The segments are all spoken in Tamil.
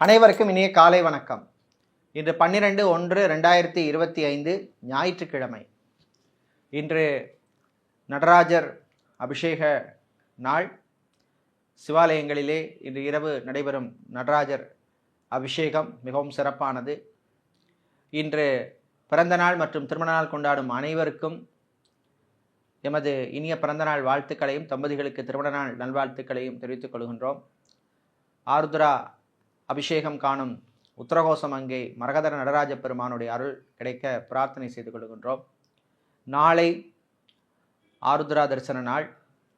அனைவருக்கும் இனிய காலை வணக்கம். இன்று பன்னிரெண்டு ஒன்று ரெண்டாயிரத்தி இருபத்தி ஐந்து ஞாயிற்றுக்கிழமை. இன்று நடராஜர் அபிஷேக நாள். சிவாலயங்களிலே இன்று இரவு நடைபெறும் நடராஜர் அபிஷேகம் மிகவும் சிறப்பானது. இன்று பிறந்த நாள் மற்றும் திருமண நாள் கொண்டாடும் அனைவருக்கும் எமது இனிய பிறந்தநாள் வாழ்த்துக்களையும் தம்பதிகளுக்கு திருமண நாள் நல்வாழ்த்துக்களையும் தெரிவித்துக் கொள்கின்றோம். ஆருத்ரா அபிஷேகம் காணும் உத்தரகோசம் அங்கே மரகதர நடராஜ பெருமானுடைய அருள் கிடைக்க பிரார்த்தனை செய்து கொள்கின்றோம். நாளை ஆருத்ரா தரிசன நாள்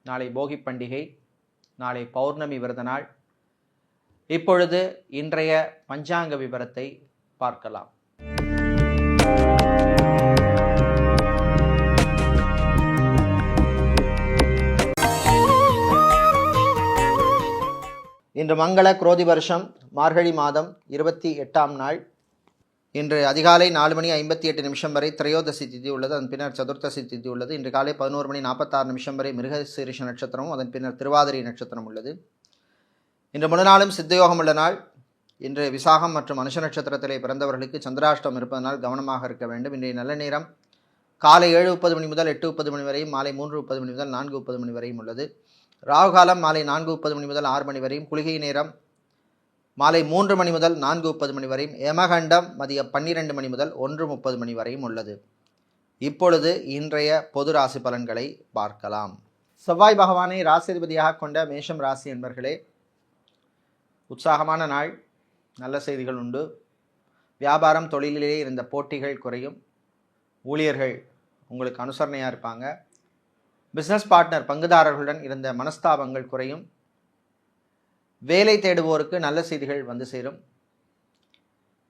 நாளை போகி பண்டிகை நாளை பௌர்ணமி விரத நாள். இப்பொழுது இன்றைய பஞ்சாங்க விவரத்தை பார்க்கலாம். இன்று மங்கள குரோதி வருஷம் மார்கழி மாதம் இருபத்தி எட்டாம் நாள். இன்று அதிகாலை நாலு மணி ஐம்பத்தி எட்டு நிமிஷம் வரை திரையோதசி திதி உள்ளது அதன் பின்னர் சதுர்த்தசி திதி உள்ளது. இன்று காலை பதினோரு மணி நாற்பத்தாறு நிமிஷம் வரை மிருகசீரிஷ நட்சத்திரமும் அதன் பின்னர் திருவாதிரை நட்சத்திரம் உள்ளது. இன்று முழு நாளும் சித்தயோகம் உள்ள நாள். இன்று விசாகம் மற்றும் மனுஷ நட்சத்திரத்திலே பிறந்தவர்களுக்கு சந்திராஷ்டம் இருப்பதனால் கவனமாக இருக்க வேண்டும். இன்றைய நல்ல நேரம் காலை ஏழு முப்பது மணி முதல் எட்டு முப்பது மணி வரையும் மாலை மூன்று முப்பது மணி முதல் நான்கு முப்பது மணி வரையும் உள்ளது. ராகுகாலம் மாலை நான்கு முப்பது மணி முதல் ஆறு மணி வரையும். குளிகை நேரம் மாலை மூன்று மணி முதல் நான்கு முப்பது மணி வரையும். யமகண்டம் மதியம் பன்னிரெண்டு மணி முதல் ஒன்று முப்பது மணி வரையும் உள்ளது. இப்பொழுது இன்றைய பொது ராசி பலன்களை பார்க்கலாம். செவ்வாய் பகவானை ராசிபதியாக கொண்ட மேஷம் ராசி என்பர்களே உற்சாகமான நாள் நல்ல செய்திகள் உண்டு. வியாபாரம் தொழிலிலே இருந்த போட்டிகள் குறையும். ஊழியர்கள் உங்களுக்கு அனுசரணையாக இருப்பாங்க. பிஸ்னஸ் பார்ட்னர் பங்குதாரர்களுடன் இருந்த மனஸ்தாபங்கள் குறையும். வேலை தேடுவோருக்கு நல்ல செய்திகள் வந்து சேரும்.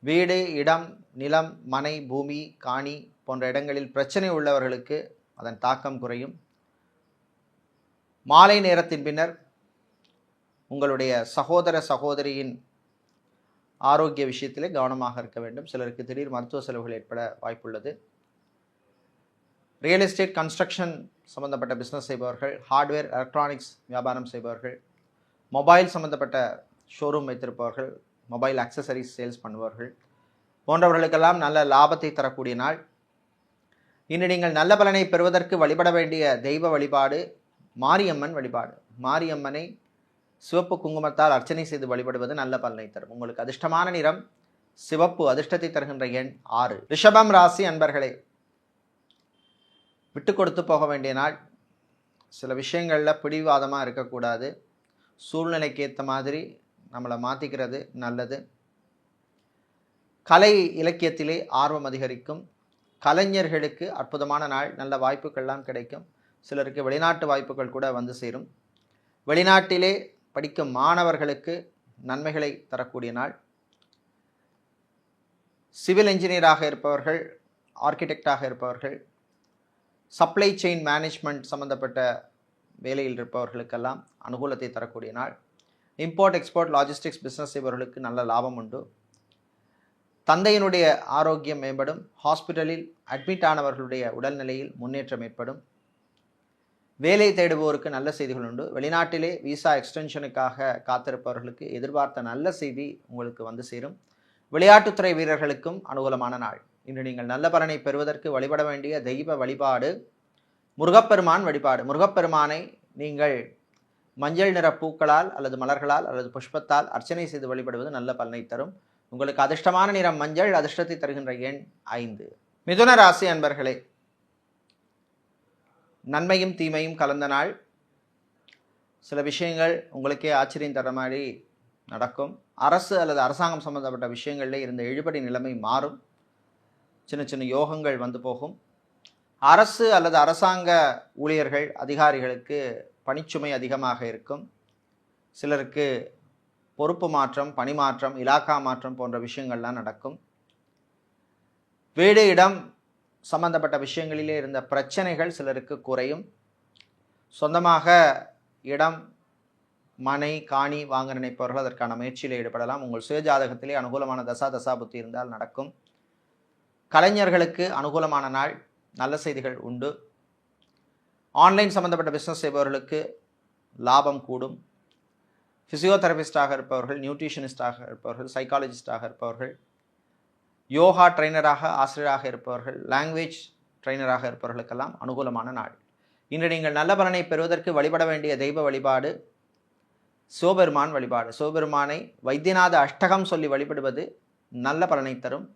வீடு இடம் நிலம் மனை பூமி காணி போன்ற இடங்களில் பிரச்சனை உள்ளவர்களுக்கு அதன் தாக்கம் குறையும். மாலை நேரத்தின் பின்னர் உங்களுடைய சகோதர சகோதரியின் ஆரோக்கிய விஷயத்திலே கவனமாக இருக்க வேண்டும். சிலருக்கு திடீர் மருத்துவ செலவுகள் ஏற்பட வாய்ப்புள்ளது. ரியல் எஸ்டேட் கன்ஸ்ட்ரக்ஷன் சம்மந்தப்பட்ட பிஸ்னஸ் செய்பவர்கள் ஹார்ட்வேர் எலக்ட்ரானிக்ஸ் வியாபாரம் செய்பவர்கள் மொபைல் சம்மந்தப்பட்ட ஷோரூம் வைத்திருப்பவர்கள் மொபைல் அக்சசரிஸ் சேல்ஸ் பண்ணுபவர்கள் போன்றவர்களுக்கெல்லாம் நல்ல லாபத்தை தரக்கூடிய நாள். இன்று நீங்கள் நல்ல பலனை பெறுவதற்கு வழிபட வேண்டிய தெய்வ வழிபாடு மாரியம்மன் வழிபாடு. மாரியம்மனை சிவப்பு குங்குமத்தால் அர்ச்சனை செய்து வழிபடுவது நல்ல பலனை தரும். உங்களுக்கு அதிர்ஷ்டமான நிறம் சிவப்பு அதிர்ஷ்டத்தை தருகின்ற எண் ஆறு. ரிஷபம் ராசி அன்பர்களே விட்டு கொடுத்து போக வேண்டிய நாள். சில விஷயங்களில் பிடிவாதமாக இருக்கக்கூடாது. சூழ்நிலைக்கு ஏற்ற மாதிரி நம்மளை மாற்றிக்கிறது நல்லது. கலை இலக்கியத்திலே ஆர்வம் அதிகரிக்கும். கலைஞர்களுக்கு அற்புதமான நாள் நல்ல வாய்ப்புகள்லாம் கிடைக்கும். சிலருக்கு வெளிநாட்டு வாய்ப்புகள் கூட வந்து சேரும். வெளிநாட்டிலே படிக்கும் மாணவர்களுக்கு நன்மைகளை தரக்கூடிய நாள். சிவில் இன்ஜினியராக இருப்பவர்கள் ஆர்கிடெக்டாக இருப்பவர்கள் சப்ளை செயின் மேனேஜ்மெண்ட் சம்மந்தப்பட்ட வேலையில் இருப்பவர்களுக்கெல்லாம் அனுகூலத்தை தரக்கூடிய நாள். இம்போர்ட் எக்ஸ்போர்ட் லாஜிஸ்டிக்ஸ் பிஸ்னஸ் செய்பவர்களுக்கு நல்ல லாபம் உண்டு. தந்தையினுடைய ஆரோக்கியம் மேம்படும். ஹாஸ்பிட்டலில் அட்மிட் ஆனவர்களுடைய உடல்நிலையில் முன்னேற்றம் ஏற்படும். வேலை தேடுவோருக்கு நல்ல செய்திகள் உண்டு. வெளிநாட்டிலே விசா எக்ஸ்டென்ஷனுக்காக காத்திருப்பவர்களுக்கு எதிர்பார்த்த நல்ல செய்தி உங்களுக்கு வந்து சேரும். விளையாட்டுத்துறை வீரர்களுக்கும் அனுகூலமான நாள். இன்று நீங்கள் நல்ல பலனை பெறுவதற்கு வழிபட வேண்டிய தெய்வ வழிபாடு முருகப்பெருமான் வழிபாடு. முருகப்பெருமானை நீங்கள் மஞ்சள் நிற பூக்களால் அல்லது மலர்களால் அல்லது புஷ்பத்தால் அர்ச்சனை செய்து வழிபடுவது நல்ல பலனை தரும். உங்களுக்கு அதிர்ஷ்டமான நிறம் மஞ்சள் அதிர்ஷ்டத்தை தருகின்ற எண் ஐந்து. மிதுன ராசி அன்பர்களே நன்மையும் தீமையும் கலந்த நாள். சில விஷயங்கள் உங்களுக்கே ஆச்சரியம் தர மாதிரி நடக்கும். அரசு அல்லது அரசாங்கம் சம்பந்தப்பட்ட விஷயங்களில் இருந்த இழுபடி நிலைமை மாறும். சின்ன சின்ன யோகங்கள் வந்து போகும். அரசு அல்லது அரசாங்க ஊழியர்கள் அதிகாரிகளுக்கு பணிச்சுமை அதிகமாக இருக்கும். சிலருக்கு பொறுப்பு மாற்றம் பணிமாற்றம் இலாக்கா மாற்றம் போன்ற விஷயங்கள்லாம் நடக்கும். வீடு இடம் சம்பந்தப்பட்ட விஷயங்களிலே இருந்த பிரச்சனைகள் சிலருக்கு குறையும். சொந்தமாக இடம் மனை காணி வாங்க நினைப்பவர்கள் அதற்கான முயற்சியில் ஈடுபடலாம். உங்கள் சுயஜாதகத்திலே அனுகூலமான தசா தசா புத்தி இருந்தால் நடக்கும். கலைஞர்களுக்கு அனுகூலமான நாள் நல்ல செய்திகள் உண்டு. ஆன்லைன் சம்பந்தப்பட்ட பிஸ்னஸ் செய்பவர்களுக்கு லாபம் கூடும். ஃபிசியோதெரபிஸ்டாக இருப்பவர்கள் நியூட்ரிஷனிஸ்டாக இருப்பவர்கள் சைக்காலஜிஸ்டாக இருப்பவர்கள் யோகா ட்ரைனராக ஆசிரியராக இருப்பவர்கள் லாங்குவேஜ் ட்ரைனராக இருப்பவர்களுக்கெல்லாம் அனுகூலமான நாள். இன்று நீங்கள் நல்ல பலனை பெறுவதற்கு வழிபட வேண்டிய தெய்வ வழிபாடு சிவபெருமான் வழிபாடு. சிவபெருமானை வைத்தியநாத அஷ்டகம் சொல்லி வழிபடுவது நல்ல பலனை தரும்.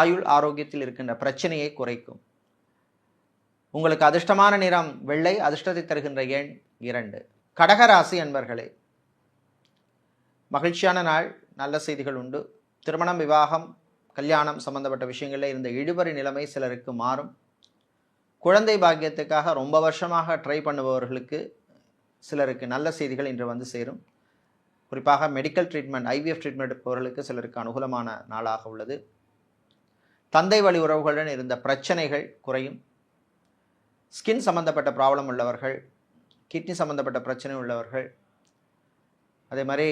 ஆயுள் ஆரோக்கியத்தில் இருக்கின்ற பிரச்சனையை குறைக்கும். உங்களுக்கு அதிர்ஷ்டமான நிறம் வெள்ளை அதிர்ஷ்டத்தை தருகின்ற எண் இரண்டு. கடகராசி அன்பர்களே மகிழ்ச்சியான நாள் நல்ல செய்திகள் உண்டு. திருமணம் விவாகம் கல்யாணம் சம்பந்தப்பட்ட விஷயங்களில் இருந்த இழுபறி நிலைமை சிலருக்கு மாறும். குழந்தை பாக்கியத்துக்காக ரொம்ப வருஷமாக ட்ரை பண்ணுபவர்களுக்கு சிலருக்கு நல்ல செய்திகள் இன்று வந்து சேரும். குறிப்பாக மெடிக்கல் ட்ரீட்மெண்ட் ஐவிஎஃப் ட்ரீட்மெண்ட் எடுப்பவர்களுக்கு சிலருக்கு அனுகூலமான நாளாக உள்ளது. தந்தை வழி உறவுகளுடன் இருந்த பிரச்சனைகள் குறையும். ஸ்கின் சம்மந்தப்பட்ட ப்ராப்ளம் உள்ளவர்கள் கிட்னி சம்மந்தப்பட்ட பிரச்சனை உள்ளவர்கள் அதே மாதிரி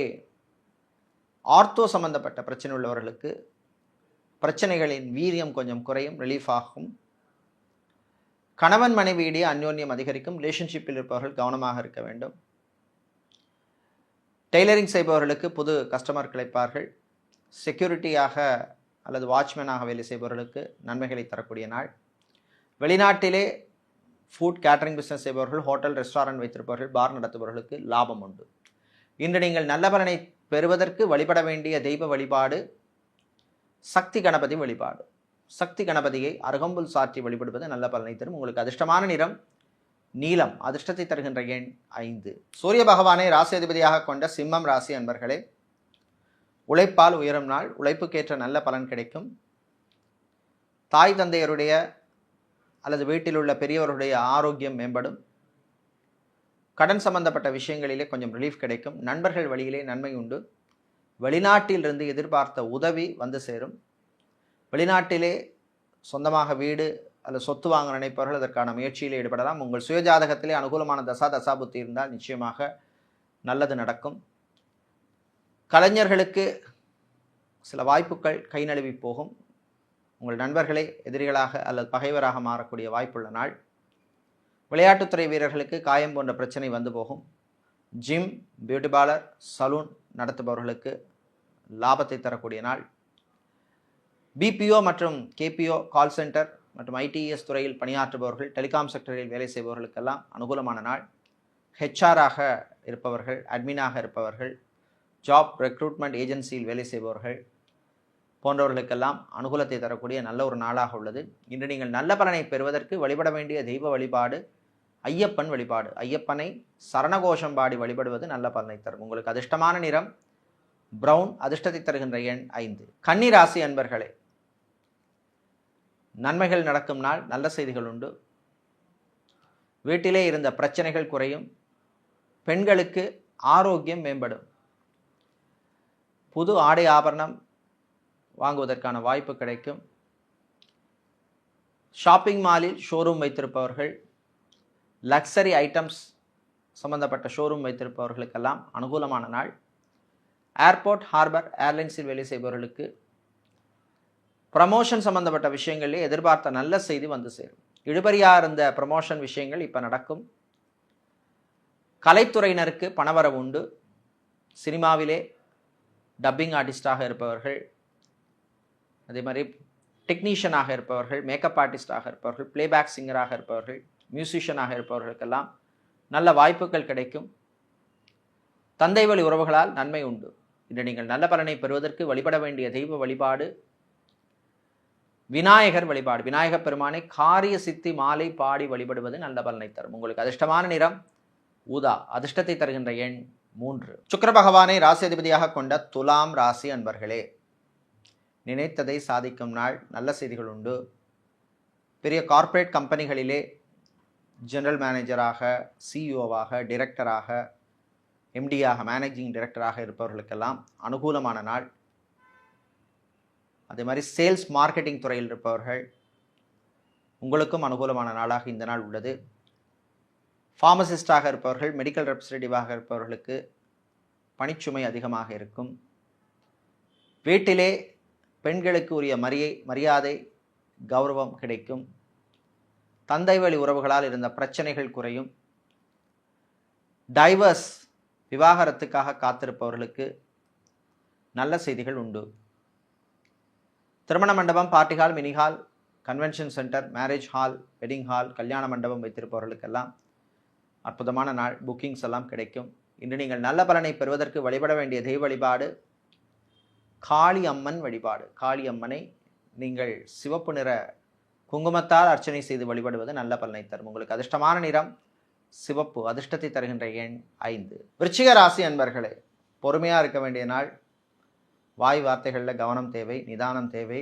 ஆர்த்தோ சம்மந்தப்பட்ட பிரச்சனை உள்ளவர்களுக்கு பிரச்சனைகளின் வீரியம் கொஞ்சம் குறையும் ரிலீஃப் ஆகும். கணவன் மனைவியிடையே அந்யோன்யம் அதிகரிக்கும் ரிலேஷன்ஷிப்பில் இருப்பவர்கள் கவனமாக இருக்க வேண்டும். டெய்லரிங் செய்பவர்களுக்கு புது கஸ்டமர் கிடைப்பார்கள் செக்யூரிட்டியாக அல்லது வாட்ச்மேனாக வேலை செய்பவர்களுக்கு நன்மைகளை தரக்கூடிய நாள். வெளிநாட்டிலே ஃபுட் கேட்டரிங் பிஸ்னஸ் செய்பவர்கள் ஹோட்டல் ரெஸ்டாரண்ட் வைத்திருப்பவர்கள் பார் நடத்துபவர்களுக்கு லாபம் உண்டு. இன்று நீங்கள் நல்ல பலனை பெறுவதற்கு வழிபட வேண்டிய தெய்வ வழிபாடு சக்தி கணபதி வழிபாடு. சக்தி கணபதியை அருகம்புல் சாற்றி வழிபடுவது நல்ல பலனை தரும். உங்களுக்கு அதிர்ஷ்டமான நிறம் நீலம் அதிர்ஷ்டத்தை தருகின்ற எண் ஐந்து. சூரிய பகவானை ராசி அதிபதியாக கொண்ட சிம்மம் ராசி அன்பர்களே உழைப்பால் உயரும் நாள் உழைப்புக்கேற்ற நல்ல பலன் கிடைக்கும். தாய் தந்தையருடைய அல்லது வீட்டில் உள்ள பெரியவருடைய ஆரோக்கியம் மேம்படும். கடன் சம்பந்தப்பட்ட விஷயங்களிலே கொஞ்சம் ரிலீஃப் கிடைக்கும். நண்பர்கள் வழியிலே நன்மை உண்டு. வெளிநாட்டிலிருந்து எதிர்பார்த்த உதவி வந்து சேரும். வெளிநாட்டிலே சொந்தமாக வீடு அல்லது சொத்து வாங்க நினைப்பவர்கள் அதற்கான முயற்சியில் ஈடுபடலாம். உங்கள் சுயஜாதகத்திலே அனுகூலமான தசா தசாபுத்தி இருந்தால் நிச்சயமாக நல்லது நடக்கும். கலைஞர்களுக்கு சில வாய்ப்புகள் கை நழுவி போகும். உங்கள் நண்பர்களே எதிரிகளாக அல்லது பகைவராக மாறக்கூடிய வாய்ப்புள்ள நாள். விளையாட்டுத்துறை வீரர்களுக்கு காயம் போன்ற பிரச்சனை வந்து போகும். ஜிம் பியூட்டி பார்லர் சலூன் நடத்துபவர்களுக்கு லாபத்தை தரக்கூடிய நாள். பிபிஓ மற்றும் கேபிஓ கால் சென்டர் மற்றும் ஐடிஎஸ் துறையில் பணியாற்றுபவர்கள் டெலிகாம் செக்டரில் வேலை செய்பவர்களுக்கெல்லாம் அனுகூலமான நாள். ஹெச்ஆராக இருப்பவர்கள் அட்மினாக இருப்பவர்கள் ஜாப் ரெக்ரூட்மெண்ட் ஏஜென்சியில் வேலை செய்பவர்கள் போன்றவர்களுக்கெல்லாம் அனுகூலத்தை தரக்கூடிய நல்ல ஒரு நாளாக உள்ளது. இன்று நீங்கள் நல்ல பலனை பெறுவதற்கு வழிபட வேண்டிய தெய்வ வழிபாடு ஐயப்பன் வழிபாடு. ஐயப்பனை சரணகோஷம் பாடி வழிபடுவது நல்ல பலனை தரும். உங்களுக்கு அதிர்ஷ்டமான நிறம் பிரவுன் அதிர்ஷ்டத்தை தருகின்ற எண் ஐந்து. கன்னி ராசி அன்பர்களே நன்மைகள் நடக்கும் நாள் நல்ல செய்திகள் உண்டு. வீட்டிலே இருந்த பிரச்சனைகள் குறையும். பெண்களுக்கு ஆரோக்கியம் மேம்படும். புது ஆடை ஆபரணம் வாங்குவதற்கான வாய்ப்பு கிடைக்கும். ஷாப்பிங் மாலில் ஷோரூம் வைத்திருப்பவர்கள் லக்ஸரி ஐட்டம்ஸ் சம்பந்தப்பட்ட ஷோரூம் வைத்திருப்பவர்களுக்கெல்லாம் அனுகூலமான நாள். ஏர்போர்ட் ஹார்பர் ஏர்லைன்ஸில் வேலை செய்பவர்களுக்கு ப்ரமோஷன் சம்பந்தப்பட்ட விஷயங்களிலே எதிர்பார்த்த நல்ல செய்தி வந்து சேரும். இழுபறியாக இருந்த ப்ரமோஷன் விஷயங்கள் இப்போ நடக்கும். கலைத்துறையினருக்கு பணவரவு உண்டு. சினிமாவிலே டப்பிங் ஆர்டிஸ்டாக இருப்பவர்கள் அதே மாதிரி டெக்னீஷியனாக இருப்பவர்கள் மேக்கப் ஆர்டிஸ்டாக இருப்பவர்கள் பிளேபேக் சிங்கராக இருப்பவர்கள் மியூசிஷியனாக இருப்பவர்களுக்கெல்லாம் நல்ல வாய்ப்புகள் கிடைக்கும். தந்தை வழி உறவுகளால் நன்மை உண்டு. இன்று நீங்கள் நல்ல பலனை பெறுவதற்கு வழிபட வேண்டிய தெய்வ வழிபாடு விநாயகர் வழிபாடு. விநாயகப் பெருமானை காரிய சித்தி மாலை பாடி வழிபடுவது நல்ல பலனை தரும். உங்களுக்கு அதிர்ஷ்டமான நிறம் ஊதா. அதிர்ஷ்டத்தை தருகின்ற எண் மூன்று. சுக்கர பகவானை ராசி கொண்ட துலாம் ராசி அன்பர்களே நினைத்ததை சாதிக்கும் நாள் நல்ல செய்திகள் உண்டு. பெரிய கார்ப்பரேட் கம்பெனிகளிலே ஜெனரல் மேனேஜராக சிஇஓவாக டிரெக்டராக எம்டியாக மேனேஜிங் டைரக்டராக இருப்பவர்களுக்கெல்லாம் அனுகூலமான நாள். அதே மாதிரி சேல்ஸ் மார்க்கெட்டிங் துறையில் இருப்பவர்கள் உங்களுக்கும் அனுகூலமான நாளாக இந்த நாள் உள்ளது. ஃபார்மசிஸ்டாக இருப்பவர்கள் மெடிக்கல் ரெப்ரசன்டேட்டிவாக இருப்பவர்களுக்கு பணிச்சுமை அதிகமாக இருக்கும். வீட்டிலே பெண்களுக்கு உரிய மரியை மரியாதை கௌரவம் கிடைக்கும். தந்தை வழி உறவுகளால் இருந்த பிரச்சனைகள் குறையும். டைவர்ஸ் விவாகரத்துக்காக காத்திருப்பவர்களுக்கு நல்ல செய்திகள் உண்டு. திருமண மண்டபம் party hall mini hall convention centre marriage hall wedding hall கல்யாண மண்டபம் வைத்திருப்பவர்களுக்கெல்லாம் அற்புதமான நாள் புக்கிங்ஸ் எல்லாம் கிடைக்கும். இன்று நீங்கள் நல்ல பலனை பெறுவதற்கு வழிபட வேண்டிய தெய்வ வழிபாடு காளி அம்மன் வழிபாடு. காளி அம்மனை நீங்கள் சிவப்பு நிற குங்குமத்தால் அர்ச்சனை செய்து வழிபடுவது நல்ல பலனை தரும். உங்களுக்கு அதிர்ஷ்டமான நிறம் சிவப்பு அதிர்ஷ்டத்தை தருகின்ற எண் ஐந்து. விருச்சிக ராசி அன்பர்களே பொறுமையாக இருக்க வேண்டிய நாள். வாய் வார்த்தைகளில் கவனம் தேவை நிதானம் தேவை.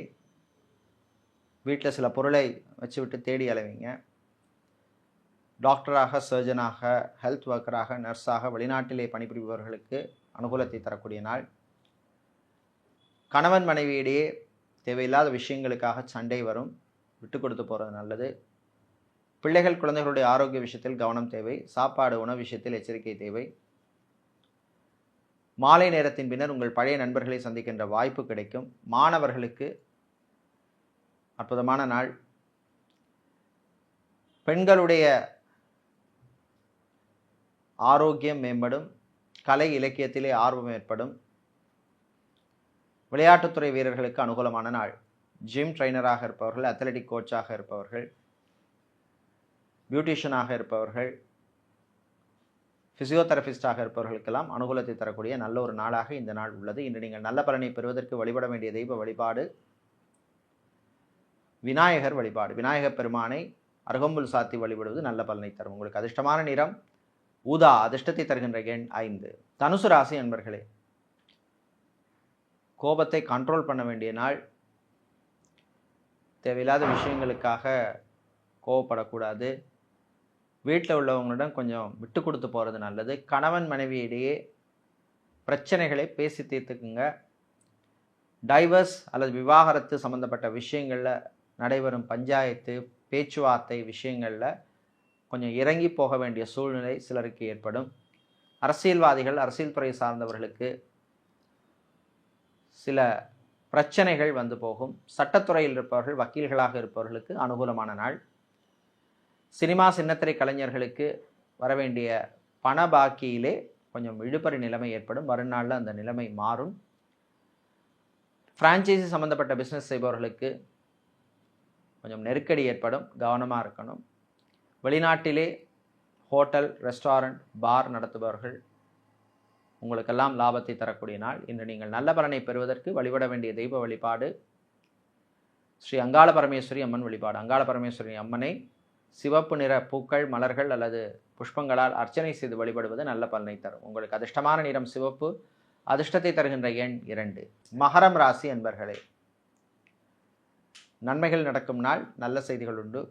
வீட்டில் சில பொருளை வச்சுவிட்டு தேடி அலைவீங்க. டாக்டராக சர்ஜனாக ஹெல்த் ஒர்க்கராக நர்ஸாக வெளிநாட்டிலே பணிபுரிபவர்களுக்கு அனுகூலத்தை தரக்கூடிய நாள். கணவன் மனைவியிடையே தேவையில்லாத விஷயங்களுக்காக சண்டை வரும். விட்டு கொடுத்து போகிறது நல்லது. பிள்ளைகள் குழந்தைகளுடைய ஆரோக்கிய விஷயத்தில் கவனம் தேவை. சாப்பாடு உணவு விஷயத்தில் எச்சரிக்கை தேவை. மாலை நேரத்தின் பின்னர் உங்கள் பழைய நண்பர்களை சந்திக்கின்ற வாய்ப்பு கிடைக்கும். மாணவர்களுக்கு அற்புதமான நாள். பெண்களுடைய ஆரோக்கியம் மேம்படும் கலை இலக்கியத்திலே ஆர்வம் ஏற்படும். விளையாட்டுத்துறை வீரர்களுக்கு அனுகூலமான நாள். ஜிம் ட்ரைனராக இருப்பவர்கள் அத்லெட்டிக் கோச்சாக இருப்பவர்கள் பியூட்டிஷியனாக இருப்பவர்கள் ஃபிசியோதெரபிஸ்டாக இருப்பவர்களுக்கெல்லாம் அனுகூலத்தை தரக்கூடிய நல்ல ஒரு நாளாக இந்த நாள் உள்ளது. இன்று நீங்கள் நல்ல பலனை பெறுவதற்கு வழிபட வேண்டிய தெய்வ வழிபாடு விநாயகர் வழிபாடு. விநாயகர் பெருமானை அருகம்புல் சாத்தி வழிபடுவது நல்ல பலனை தரும். உங்களுக்கு அதிர்ஷ்டமான நிறம் ஊதா அதிர்ஷ்டத்தை தருகின்ற எண் ஐந்து. தனுசு ராசி அன்பர்களே கோபத்தை கண்ட்ரோல் பண்ண வேண்டிய நாள். தேவையில்லாத விஷயங்களுக்காக கோவப்படக்கூடாது. வீட்டில் உள்ளவங்களிடம் கொஞ்சம் விட்டு கொடுத்து போகிறது நல்லது. கணவன் மனைவியிடையே பிரச்சனைகளை பேசி தீர்த்துக்குங்க. டைவர்ஸ் அல்லது விவாகரத்து சம்மந்தப்பட்ட விஷயங்களில் நடைபெறும் பஞ்சாயத்து பேச்சுவார்த்தை விஷயங்களில் கொஞ்சம் இறங்கி போக வேண்டிய சூழ்நிலை சிலருக்கு ஏற்படும். அரசியல்வாதிகள் அரசியல் துறை சார்ந்தவர்களுக்கு சில பிரச்சனைகள் வந்து போகும். சட்டத்துறையில் இருப்பவர்கள் வக்கீல்களாக இருப்பவர்களுக்கு அனுகூலமான நாள். சினிமா சின்னத்திரை கலைஞர்களுக்கு வரவேண்டிய பண பாக்கியிலே கொஞ்சம் இழுபறி நிலைமை ஏற்படும். மறுநாளில் அந்த நிலைமை மாறும். ஃப்ரான்ச்சைசி சம்மந்தப்பட்ட பிஸ்னஸ் செய்பவர்களுக்கு கொஞ்சம் நெருக்கடி ஏற்படும். கவனமாக இருக்கணும். வெளிநாட்டிலே ஹோட்டல் ரெஸ்டாரண்ட் பார் நடத்துபவர்கள் உங்களுக்கெல்லாம் லாபத்தை தரக்கூடிய நாள். இன்று நீங்கள் நல்ல பலனை பெறுவதற்கு வழிபட வேண்டிய தெய்வ வழிபாடு ஸ்ரீ அங்காள பரமேஸ்வரி அம்மன் வழிபாடு. அங்காள பரமேஸ்வரி அம்மனை சிவப்பு நிற பூக்கள் மலர்கள் அல்லது புஷ்பங்களால் அர்ச்சனை செய்து வழிபடுவது நல்ல பலனை தரும். உங்களுக்கு அதிர்ஷ்டமான நிறம் சிவப்பு அதிர்ஷ்டத்தை தருகின்ற எண் இரண்டு. மகரம் ராசி என்பர்களே நன்மைகள் நடக்கும் நாள். நல்ல செய்திகள் உண்டு.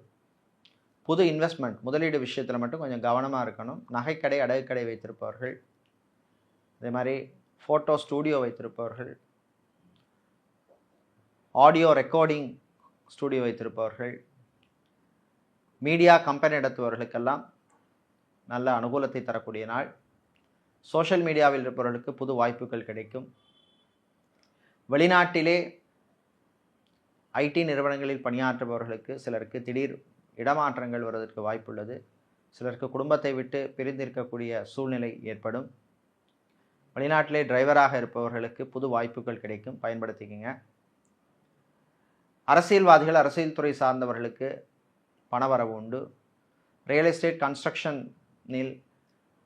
புது இன்வெஸ்ட்மெண்ட் முதலீடு விஷயத்தில் மட்டும் கொஞ்சம் கவனமாக இருக்கணும். நகைக்கடை அடகுக்கடை வைத்திருப்பவர்கள். அதே மாதிரி ஃபோட்டோ ஸ்டூடியோ வைத்திருப்பவர்கள். ஆடியோ ரெக்கார்டிங் ஸ்டூடியோ வைத்திருப்பவர்கள். மீடியா கம்பெனி நடத்துபவர்களுக்கெல்லாம் நல்ல அனுகூலத்தை தரக்கூடிய நாள். சோஷியல் மீடியாவில் இருப்பவர்களுக்கு புது வாய்ப்புகள் கிடைக்கும். வெளிநாட்டிலே ஐடி நிறுவனங்களில் பணியாற்றுபவர்களுக்கு சிலருக்கு திடீர் இடமாற்றங்கள் வருவதற்கு வாய்ப்புள்ளது. சிலருக்கு குடும்பத்தை விட்டு பிரிந்திருக்கக்கூடிய சூழ்நிலை ஏற்படும். வெளிநாட்டிலே டிரைவராக இருப்பவர்களுக்கு புது வாய்ப்புகள் கிடைக்கும். பயன்படுத்திக்கங்க. அரசியல்வாதிகள் அரசியல் துறை சார்ந்தவர்களுக்கு பணவரவு உண்டு. ரியல் எஸ்டேட் கன்ஸ்ட்ரக்ஷனில்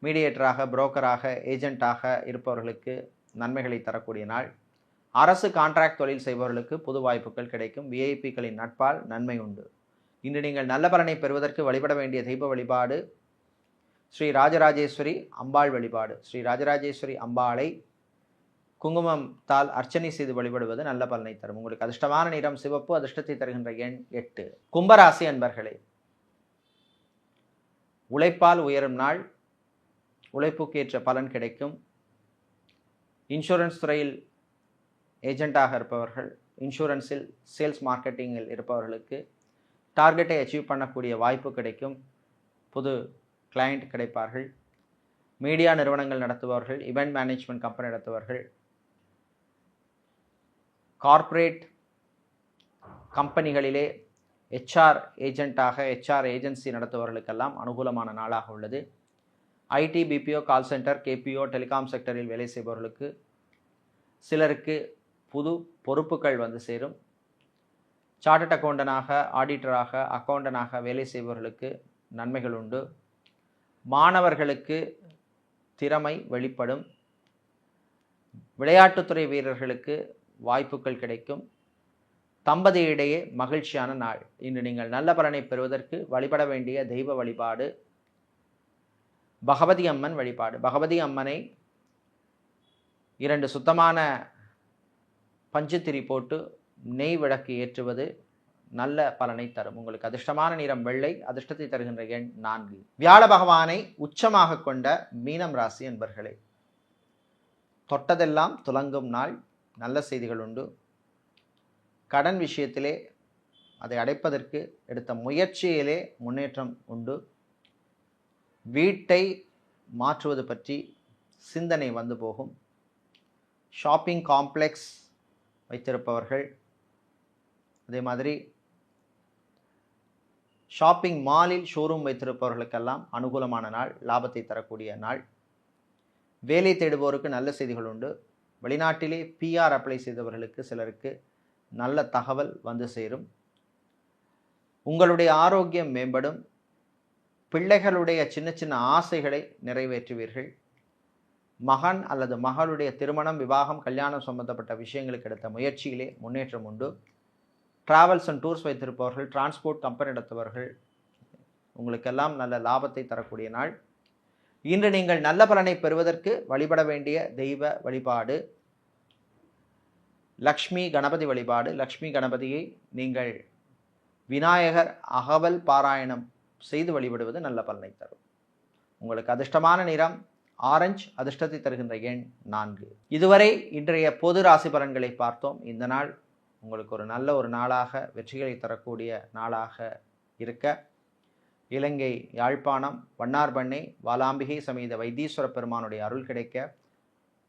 மீடியேட்டராக புரோக்கராக ஏஜெண்ட்டாக இருப்பவர்களுக்கு நன்மைகளை தரக்கூடிய நாள். அரசு கான்ட்ராக்ட் தொழில் செய்பவர்களுக்கு புது வாய்ப்புகள் கிடைக்கும். விஐபிக்களின் நட்பால் நன்மை உண்டு. இன்று நீங்கள் நல்ல பலனை பெறுவதற்கு வழிபட வேண்டிய தெய்வ வழிபாடு ஸ்ரீ ராஜராஜேஸ்வரி அம்பாள் வழிபாடு. ஸ்ரீ ராஜராஜேஸ்வரி அம்பாளை குங்குமம் தால் அர்ச்சனை செய்து வழிபடுவது நல்ல பலனை தரும். உங்களுக்கு அதிர்ஷ்டமான நிறம் சிவப்பு அதிர்ஷ்டத்தை தருகின்ற எண் எட்டு. கும்பராசி அன்பர்களே உழைப்பால் உயரும் நாள். உழைப்புக்கேற்ற பலன் கிடைக்கும். இன்சூரன்ஸ் துறையில் ஏஜெண்ட்டாக இருப்பவர்கள் இன்சூரன்ஸில் சேல்ஸ் மார்க்கெட்டிங்கில் இருப்பவர்களுக்கு டார்கெட்டை அச்சீவ் பண்ணக்கூடிய வாய்ப்பு கிடைக்கும். புது கிளையண்ட் கிடைப்பார்கள். மீடியா நிறுவனங்கள் நடத்துபவர்கள் இவெண்ட் மேனேஜ்மெண்ட் கம்பெனி நடத்துபவர்கள் கார்ப்பரேட் கம்பெனிகளிலே ஹெச்ஆர் ஏஜெண்ட்டாக ஹெச்ஆர் ஏஜென்சி நடத்துபவர்களுக்கெல்லாம் அனுகூலமான நாளாக உள்ளது. IT BPO call centre KPO telecom செக்டரில் வேலை செய்பவர்களுக்கு சிலருக்கு புது பொறுப்புகள் வந்து சேரும். சார்ட்டட் அக்கௌண்டனாக ஆடிட்டராக அக்கௌண்டனாக வேலை செய்பவர்களுக்கு நன்மைகள் உண்டு. மாணவர்களுக்கு திறமை வெளிப்படும். விளையாட்டுத்துறை வீரர்களுக்கு வாய்ப்புகள் கிடைக்கும். தம்பதியிடையே மகிழ்ச்சியான நாள். இன்று நீங்கள் நல்ல பலனை பெறுவதற்கு வழிபட வேண்டிய தெய்வ வழிபாடு. பகவதி அம்மன் வழிபாடு. பகவதி அம்மனை இரண்டு சுத்தமான பஞ்சுத்திரி போட்டு நெய் விளக்கு ஏற்றுவது நல்ல பலனை தரும். உங்களுக்கு அதிர்ஷ்டமான நிறம் வெள்ளை அதிர்ஷ்டத்தை தருகின்ற எண் நான்கு. வியாழ பகவானை உச்சமாக கொண்ட மீனம் ராசி என்பர்களே தொட்டதெல்லாம் துலங்கும் நாள் நல்ல செய்திகள் உண்டு. கடன் விஷயத்திலே அதை அடைப்பதற்கு எடுத்த முயற்சியிலே முன்னேற்றம் உண்டு. வீட்டை மாற்றுவது பற்றி சிந்தனை வந்து போகும். ஷாப்பிங் காம்ப்ளெக்ஸ் வைத்திருப்பவர்கள் அதே மாதிரி ஷாப்பிங் மாலில் ஷோரூம் வைத்திருப்பவர்களுக்கெல்லாம் அனுகூலமான நாள் லாபத்தை தரக்கூடிய நாள். வேலை தேடுபவருக்கு நல்ல செய்திகள் உண்டு. வெளிநாட்டிலே பிஆர் அப்ளை செய்தவர்களுக்கு சிலருக்கு நல்ல தகவல் வந்து சேரும். உங்களுடைய ஆரோக்கியம் மேம்படும். பிள்ளைகளுடைய சின்ன சின்ன ஆசைகளை நிறைவேற்றுவீர்கள். மகன் அல்லது மகளுடைய திருமணம் விவாகம் கல்யாணம் சம்பந்தப்பட்ட விஷயங்களுக்கு எடுத்த முயற்சியிலே முன்னேற்றம் உண்டு. ட்ராவல்ஸ் அண்ட் டூர்ஸ் வைத்திருப்பவர்கள் டிரான்ஸ்போர்ட் கம்பெனி நடத்துபவர்கள் உங்களுக்கெல்லாம் நல்ல லாபத்தை தரக்கூடிய நாள். இன்று நீங்கள் நல்ல பலனை பெறுவதற்கு வழிபட வேண்டிய தெய்வ வழிபாடு லக்ஷ்மி கணபதி வழிபாடு. லக்ஷ்மி கணபதியை நீங்கள் விநாயகர் அகவல் பாராயணம் செய்து வழிபடுவது நல்ல பலனை தரும். உங்களுக்கு அதிர்ஷ்டமான நிறம் ஆரஞ்சு அதிர்ஷ்டத்தை தருகின்ற எண் நான்கு. இதுவரை இன்றைய பொது ராசி பலன்களை பார்த்தோம். இந்த நாள் உங்களுக்கு ஒரு நல்ல ஒரு நாளாக வெற்றிகளை தரக்கூடிய நாளாக இருக்க. இலங்கை யாழ்ப்பாணம் வண்ணார்பண்ணை வாலாம்பிகை சமேத வைத்தீஸ்வர பெருமானுடைய அருள் கிடைக்க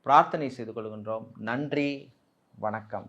பிரார்த்தனை செய்து கொள்கின்றோம். நன்றி வணக்கம்.